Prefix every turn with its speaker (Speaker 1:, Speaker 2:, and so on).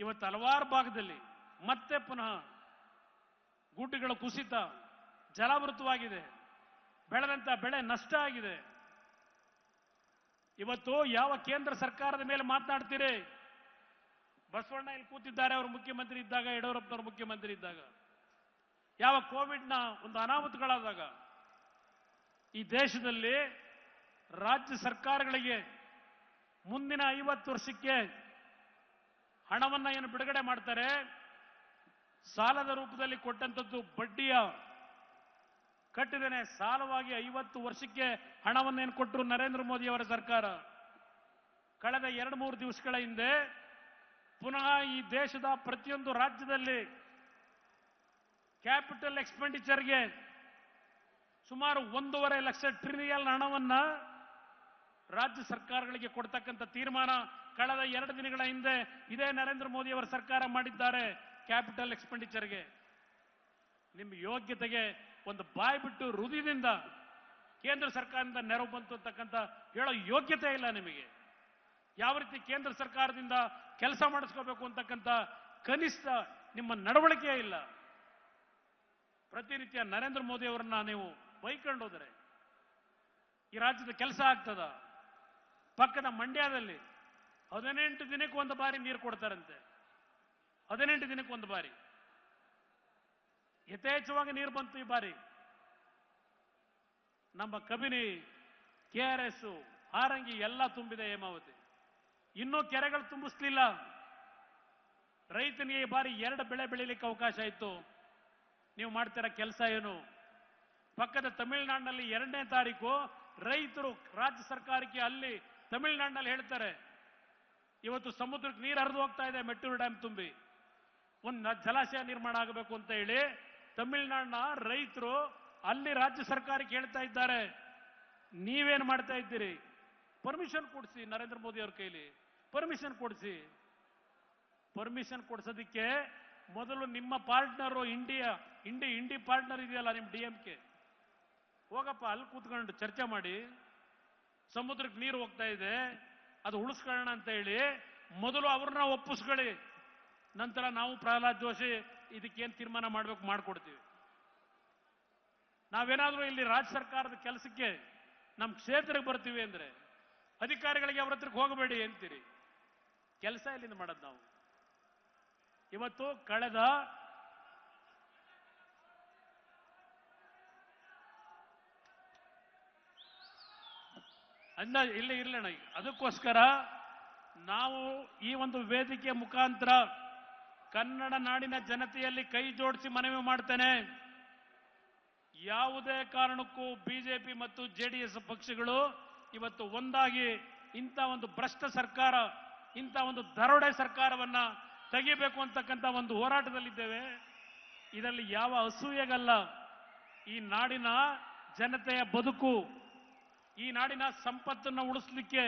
Speaker 1: ಇವತ್ತು ಹಲವಾರು ಭಾಗದಲ್ಲಿ ಮತ್ತೆ ಪುನಃ ಗುಡ್ಡಗಳ ಕುಸಿತ, ಜಲಾವೃತವಾಗಿದೆ. ಬೆಳೆದಂತ ಬೆಳೆ ನಷ್ಟ ಆಗಿದೆ. ಇವತ್ತು ಯಾವ ಕೇಂದ್ರ ಸರ್ಕಾರದ ಮೇಲೆ ಮಾತನಾಡ್ತೀರಿ? ಬಸವಣ್ಣ ಇಲ್ಲಿ ಕೂತಿದ್ದಾರೆ, ಅವರು ಮುಖ್ಯಮಂತ್ರಿ ಇದ್ದಾಗ, ಯಡಿಯೂರಪ್ಪನವರು ಮುಖ್ಯಮಂತ್ರಿ ಇದ್ದಾಗ. ಯಾವ ಕೋವಿಡ್ನ ಒಂದು ಅನಾಹುತಗಳಾದಾಗ ಈ ದೇಶದಲ್ಲಿ ರಾಜ್ಯ ಸರ್ಕಾರಗಳಿಗೆ ಮುಂದಿನ ಐವತ್ತು ವರ್ಷಕ್ಕೆ ಹಣವನ್ನ ಏನು ಬಿಡುಗಡೆ ಮಾಡ್ತಾರೆ? ಸಾಲದ ರೂಪದಲ್ಲಿ ಕೊಟ್ಟಂತದ್ದು ಬಡ್ಡಿಯ ಕಟ್ಟಿದ್ದೇನೆ ಸಾಲವಾಗಿ ಐವತ್ತು ವರ್ಷಕ್ಕೆ ಹಣವನ್ನೇನು ಕೊಟ್ಟರು ನರೇಂದ್ರ ಮೋದಿ ಅವರ ಸರ್ಕಾರ? ಕಳೆದ ಎರಡು ಮೂರು ದಿವಸಗಳ ಹಿಂದೆ ಪುನಃ ಈ ದೇಶದ ಪ್ರತಿಯೊಂದು ರಾಜ್ಯದಲ್ಲಿ ಕ್ಯಾಪಿಟಲ್ ಎಕ್ಸ್ಪೆಂಡಿಚರ್ಗೆ ಸುಮಾರು ಒಂದೂವರೆ ಲಕ್ಷ ಟ್ರಿಲಿಯನ್ ಹಣವನ್ನ ರಾಜ್ಯ ಸರ್ಕಾರಗಳಿಗೆ ಕೊಡ್ತಕ್ಕಂಥ ತೀರ್ಮಾನ ಕಳೆದ ಎರಡು ದಿನಗಳ ಹಿಂದೆ ಇದೇ ನರೇಂದ್ರ ಮೋದಿ ಅವರ ಸರ್ಕಾರ ಮಾಡಿದ್ದಾರೆ ಕ್ಯಾಪಿಟಲ್ ಎಕ್ಸ್ಪೆಂಡಿಚರ್ಗೆ. ನಿಮ್ಮ ಯೋಗ್ಯತೆಗೆ ಒಂದು ಬಾಯಿ ಬಿಟ್ಟು ಹೃದಯದಿಂದ ಕೇಂದ್ರ ಸರ್ಕಾರದಿಂದ ನೆರವು ಬಂತು ಅಂತಕ್ಕಂಥ ಹೇಳೋ ಯೋಗ್ಯತೆ ಇಲ್ಲ ನಿಮಗೆ. ಯಾವ ರೀತಿ ಕೇಂದ್ರ ಸರ್ಕಾರದಿಂದ ಕೆಲಸ ಮಾಡಿಸ್ಕೋಬೇಕು ಅಂತಕ್ಕಂಥ ಕನಿಷ್ಠ ನಿಮ್ಮ ನಡವಳಿಕೆ ಇಲ್ಲ. ಪ್ರತಿನಿತ್ಯ ನರೇಂದ್ರ ಮೋದಿ ಅವರನ್ನ ನೀವು ಬೈಕೊಂಡು ಈ ರಾಜ್ಯದ ಕೆಲಸ ಆಗ್ತದ. ಪಕ್ಕದ ಮಂಡ್ಯದಲ್ಲಿ ಹದಿನೆಂಟು ದಿನಕ್ಕೆ ಒಂದು ಬಾರಿ ನೀರು ಕೊಡ್ತಾರಂತೆ. ಹದಿನೆಂಟು ದಿನಕ್ಕೆ ಒಂದು ಬಾರಿ. ಯಥೇಚ್ಛವಾಗಿ ನೀರು ಬಂತು ಈ ಬಾರಿ. ನಮ್ಮ Kabini, K R S, Harangi ಎಲ್ಲ ತುಂಬಿದೆ ಹೇಮಾವತಿ. ಇನ್ನೂ ಕೆರೆಗಳು ತುಂಬಿಸ್ಲಿಲ್ಲ. ರೈತನಿಗೆ ಈ ಬಾರಿ ಎರಡು ಬೆಳೆ ಬೆಳೀಲಿಕ್ಕೆ ಅವಕಾಶ ಇತ್ತು. ನೀವು ಮಾಡ್ತಿರೋ ಕೆಲಸ ಏನು? ಪಕ್ಕದ ತಮಿಳುನಾಡಿನಲ್ಲಿ ಎರಡನೇ ತಾರೀಕು ರೈತರು ರಾಜ್ಯ ಸರ್ಕಾರಕ್ಕೆ ಅಲ್ಲಿ ತಮಿಳುನಾಡಿನಲ್ಲಿ ಹೇಳ್ತಾರೆ ಇವತ್ತು ಸಮುದ್ರಕ್ಕೆ ನೀರು ಹರಿದು ಹೋಗ್ತಾ ಇದೆ, ಮೆಟ್ಟೂರು ಡ್ಯಾಮ್ ತುಂಬಿ. ಒಂದು ಜಲಾಶಯ ನಿರ್ಮಾಣ ಆಗಬೇಕು ಅಂತ ಹೇಳಿ ತಮಿಳುನಾಡಿನ ರೈತರು ಅಲ್ಲಿ ರಾಜ್ಯ ಸರ್ಕಾರಕ್ಕೆ ಹೇಳ್ತಾ ಇದ್ದಾರೆ. ನೀವೇನು ಮಾಡ್ತಾ ಇದ್ದೀರಿ? ಪರ್ಮಿಷನ್ ಕೊಡಿಸಿ ನರೇಂದ್ರ ಮೋದಿ ಅವ್ರ ಕೈಲಿ. ಪರ್ಮಿಷನ್ ಕೊಡಿಸಿ. ಪರ್ಮಿಷನ್ ಕೊಡ್ಸೋದಕ್ಕೆ ಮೊದಲು ನಿಮ್ಮ ಪಾರ್ಟ್ನರು ಇಂಡಿಯಾ ಇಂಡಿ ಇಂಡಿ ಪಾರ್ಟ್ನರ್ ಇದೆಯಲ್ಲ ನಿಮ್ಮ ಡಿ ಎಂ ಕೆ? ಹೋಗಪ್ಪ, ಅಲ್ಲಿ ಕೂತ್ಕೊಂಡು ಚರ್ಚೆ ಮಾಡಿ. ಸಮುದ್ರಕ್ಕೆ ನೀರು ಹೋಗ್ತಾ ಇದೆ. ಅದು ಉಳಿಸ್ಕೊಳ್ಳೋಣ ಅಂತ ಹೇಳಿ ಮೊದಲು ಅವ್ರನ್ನ ಒಪ್ಪಿಸ್ಕೊಳ್ಳಿ. ನಂತರ ನಾವು ಪ್ರಹ್ಲಾದ್ ಜೋಶಿ ಇದಕ್ಕೇನು ತೀರ್ಮಾನ ಮಾಡ್ಬೇಕು ಮಾಡ್ಕೊಡ್ತೀವಿ. ನಾವೇನಾದ್ರೂ ಇಲ್ಲಿ ರಾಜ್ಯ ಸರ್ಕಾರದ ಕೆಲಸಕ್ಕೆ ನಮ್ಮ ಕ್ಷೇತ್ರಕ್ಕೆ ಬರ್ತೀವಿ ಅಂದ್ರೆ ಅಧಿಕಾರಿಗಳಿಗೆ ಅವ್ರ ಹತ್ರಕ್ಕೆ ಹೋಗಬೇಡಿ ಅಂತೀರಿ. ಕೆಲಸ ಇಲ್ಲಿಂದ ಮಾಡೋದು ನಾವು? ಇವತ್ತು ಕಳೆದ ಅಂದ ಇಲ್ಲಿ ಇರ್ಲಣ್ಣ ಅದಕ್ಕೋಸ್ಕರ ನಾವು ಈ ಒಂದು ವೇದಿಕೆ ಮುಖಾಂತರ ಕನ್ನಡ ನಾಡಿನ ಜನತೆಯಲ್ಲಿ ಕೈ ಜೋಡಿಸಿ ಮನವಿ ಮಾಡ್ತೇನೆ. ಯಾವುದೇ ಕಾರಣಕ್ಕೂ ಬಿಜೆಪಿ ಮತ್ತು ಜೆಡಿಎಸ್ ಪಕ್ಷಗಳು ಇವತ್ತು ಒಂದಾಗಿ ಇಂಥ ಒಂದು ಭ್ರಷ್ಟ ಸರ್ಕಾರ, ಇಂಥ ಒಂದು ದರೋಡೆ ಸರ್ಕಾರವನ್ನ ತೆಗಿಬೇಕು ಅಂತಕ್ಕಂಥ ಒಂದು ಹೋರಾಟದಲ್ಲಿದ್ದೇವೆ. ಇದರಲ್ಲಿ ಯಾವ ಅಸೂಯೆಗಲ್ಲ. ಈ ನಾಡಿನ ಜನತೆಯ ಬದುಕು ಈ ನಾಡಿನ ಸಂಪತ್ತನ್ನು ಉಳಿಸಲಿಕ್ಕೆ